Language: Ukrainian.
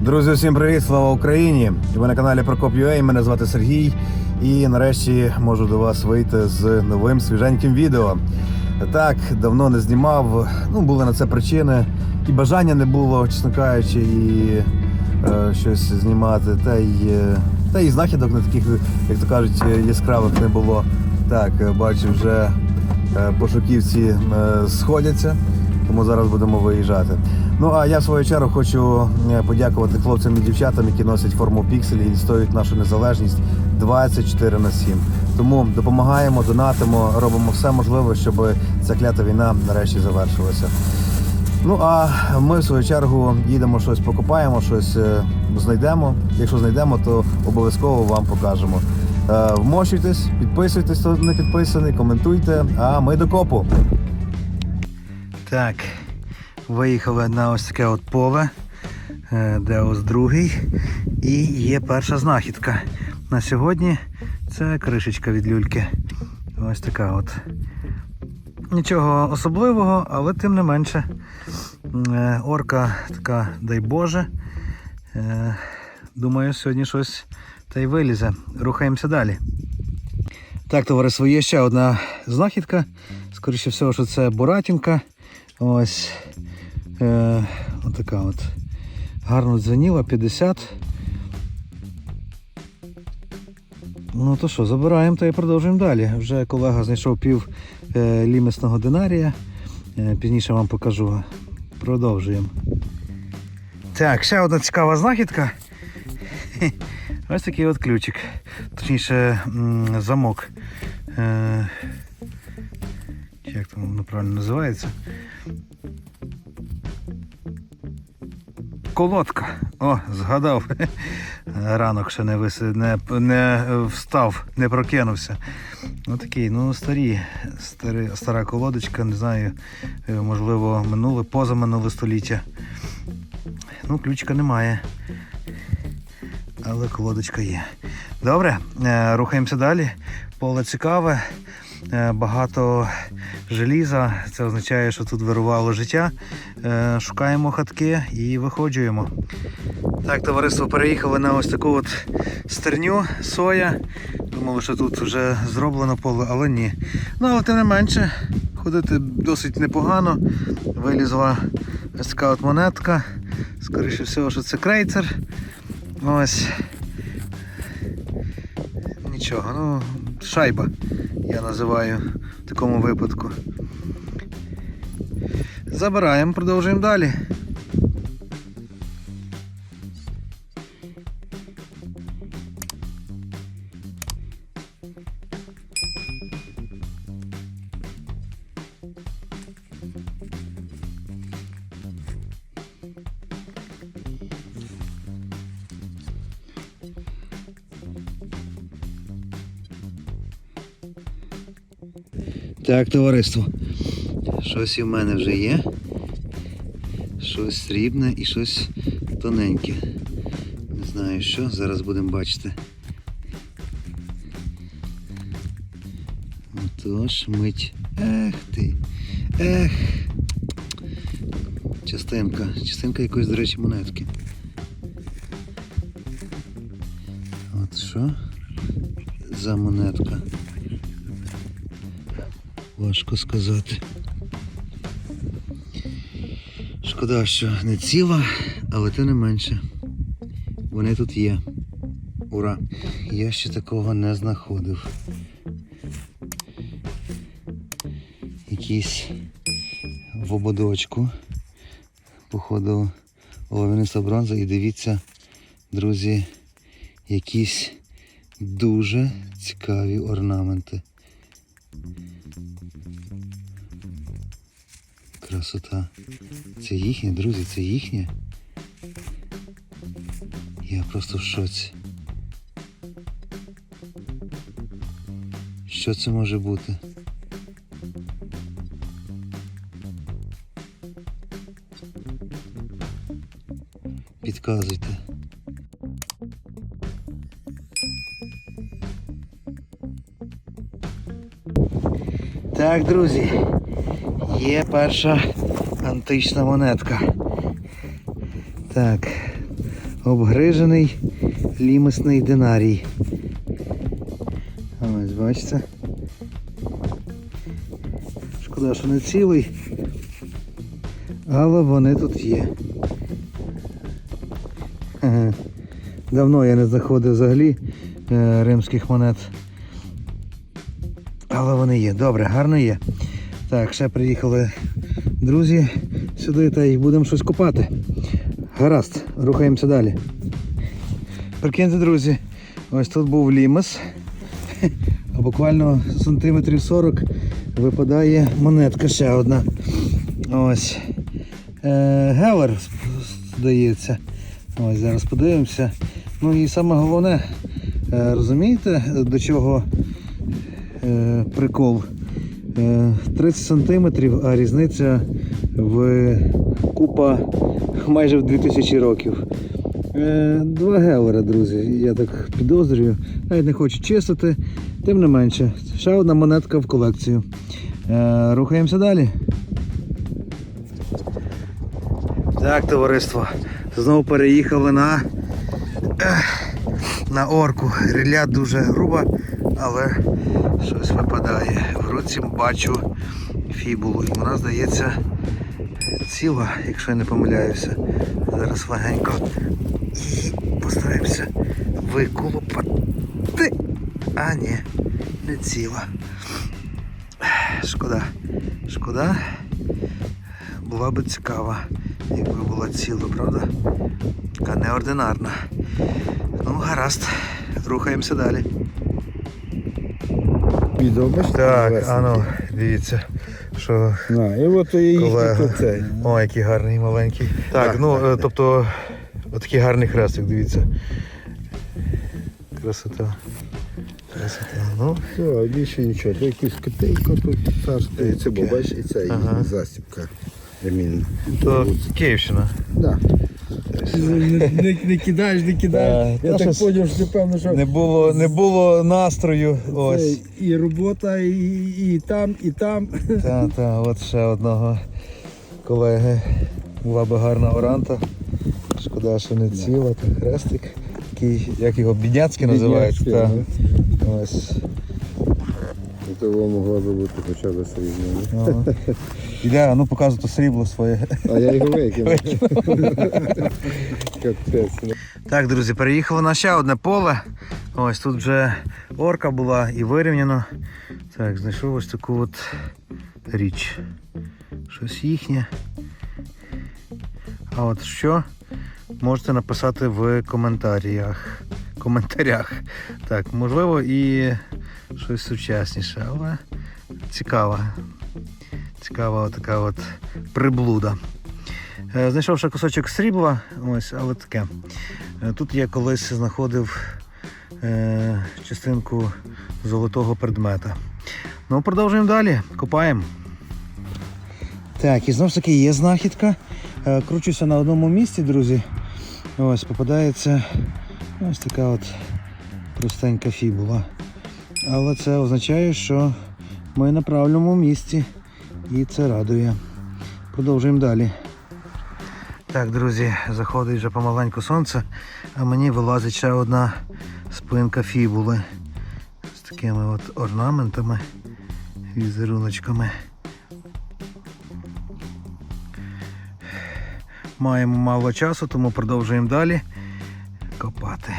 Друзі, усім привіт! Слава Україні! Ви на каналі Прокоп.ua, Мене звати Сергій. І нарешті можу до вас вийти з новим свіженьким відео. Так, давно не знімав. Ну, були на це причини. І бажання не було, чесно кажучи, і е, щось знімати. Та й, е, та й знахідок не таких, як то кажуть, яскравих не було. Так, е, бачу, вже пошуківці е, сходяться, тому зараз будемо виїжджати. Ну а я в свою чергу хочу е, подякувати хлопцям і дівчатам, які носять форму пікселі і відстоюють нашу незалежність 24 на 7. Тому допомагаємо, донатимо, робимо все можливе, щоб ця клята війна нарешті завершилася. Ну а ми в свою чергу їдемо щось покопаємо, щось е, знайдемо. Якщо знайдемо, то обов'язково вам покажемо. Е, Вмощуйтесь, підписуйтесь, хто не підписаний, коментуйте. А ми до копу. Так, виїхали на ось таке от поле, е, де ось другий. І є перша знахідка. На сьогодні це кришечка від люльки. Ось така от. Нічого особливого, але тим не менше. Е, Орка така, дай Боже. Думаю, сьогодні щось та й вилізе. Рухаємося далі. Так, товариство, є ще одна знахідка. Скоріше всього, що це буратінка. Ось е, отака от. Гарно дзвеніла, 50. Ну то що, забираємо та і продовжуємо далі. Вже колега знайшов пів е, лімесного динарія. Е, пізніше вам покажу. Продовжуємо. Так, ще одна цікава знахідка. Ось такий от ключик. Точніше, замок. Е, як там воно правильно називається? Колодка. О, згадав. Ранок ще не, вис... не, не встав, не прокинувся. Ну такий, ну старі, старі, стара колодочка, не знаю, е, можливо, минуле, позаминуле століття. Ну, ключика немає. Але колодочка є. Добре, е, рухаємося далі. Поле цікаве, е, багато желіза. Це означає, що тут вирувало життя. Е, Шукаємо хатки і виходжуємо. Так, товариство, переїхали на ось таку от стерню соя. Думали, що тут вже зроблено поле, але ні. Ну, але тим не менше, ходити досить непогано. Вилізла ось така от монетка. Скоріше всього, що це крейцер. Ось. Нічого, ну, шайба, я називаю в такому випадку. Забираємо, продовжуємо далі. Так, товариство. Щось в мене вже є. Щось срібне і щось тоненьке. Не знаю що, зараз будемо бачити. Отож, мить. Ех ти. Ех. Частинка. Частинка якоїсь, до речі, монетки. От що за монетка? Важко сказати. Шкода, що не ціла, але тим не менше. Вони тут є. Ура! Я ще такого не знаходив. Якийсь в ободочку. Походу олов'яниста бронза і дивіться, друзі, якісь дуже цікаві орнаменти. Красота. Це їхнє, друзі, це їхнє. Я просто в шоці. Що це може бути? Підказуйте. Так, друзі, Є перша антична монетка. Так. Обгрижений лімисний динарій. Ось, бачите. Шкода, що не цілий. Але вони тут є. Ага. Давно я не знаходив взагалі е, римських монет. Але вони є. Добре, гарно є. Так, ще приїхали друзі сюди та й будемо щось купати. Гаразд, рухаємося далі. Прикиньте, друзі, ось тут був лімес. А буквально сантиметрів 40 випадає монетка ще одна. Ось. Е, Гелер, здається. Ось зараз подивимося. Ну і саме головне, е, розумієте, до чого е, прикол? Е, 30 сантиметрів, а різниця в купа майже в 2000 років. Е, Два гелера, друзі, я так підозрюю. Навіть не хочу чистити. Тим не менше, ще одна монетка в колекцію. Е, Рухаємося далі. Так, товариство. Знову переїхали на, на орку. Рілля дуже груба, але щось випадає. В руці бачу фібулу. І вона здається ціла, якщо я не помиляюся. Зараз легенько її постараємося виколупати. А ні, не ціла. Шкода. Шкода. Була би цікава, якби була ціла, правда? Така неординарна. Ну, гаразд. Рухаємося далі. Відео, бачите? Так, а ну, дивіться, що На, і от і Колега. цей. О, який гарний маленький. Так, Так, ну так, е, так. тобто отакий гарний хрестик, дивіться. Красота. Красота. Ну, Все, більше нічого. То якусь котейку тут царство. І це, бо бачиш, і це Ага. їхня застібка. Ремінна. то Київщина. Да. Не, не, не кидаєш, не кидаєш. Да, Я та так зрозумів, що певно, що Не було, не було настрою. це Ось. і робота, і, і там, і там. Та, та, от ще одного колеги. Була би гарна оранта. Шкода, що не ціла, та хрестик. Такий, як його бідняцький називають. Та. Ось. Того могло би бути хоча б срібно. Ага. А ну показуй то срібло своє. А я його викинув. Капець. Так, друзі, переїхали на ще одне поле. Ось тут вже орка була і вирівняно. Так, знайшов ось таку от річ. Щось їхнє. А от що? Можете написати в коментарях. Коментарях. Так, можливо, і щось сучасніше, але цікава. Цікава така от приблуда. Е, Знайшов ще кусочок срібла, ось, але таке. Е, Тут я колись знаходив е, частинку золотого предмета. Ну, продовжуємо далі, копаємо. Так, і знову ж таки є знахідка. Кручуся на одному місці, друзі. Ось попадається ось така от простенька фібула. Але це означає, що ми на правильному місці і це радує. Продовжуємо далі. Так, друзі, заходить вже помаленьку сонце, а мені вилазить ще одна спинка фібули з такими от орнаментами, візеруночками. Маємо мало часу, тому продовжуємо далі копати.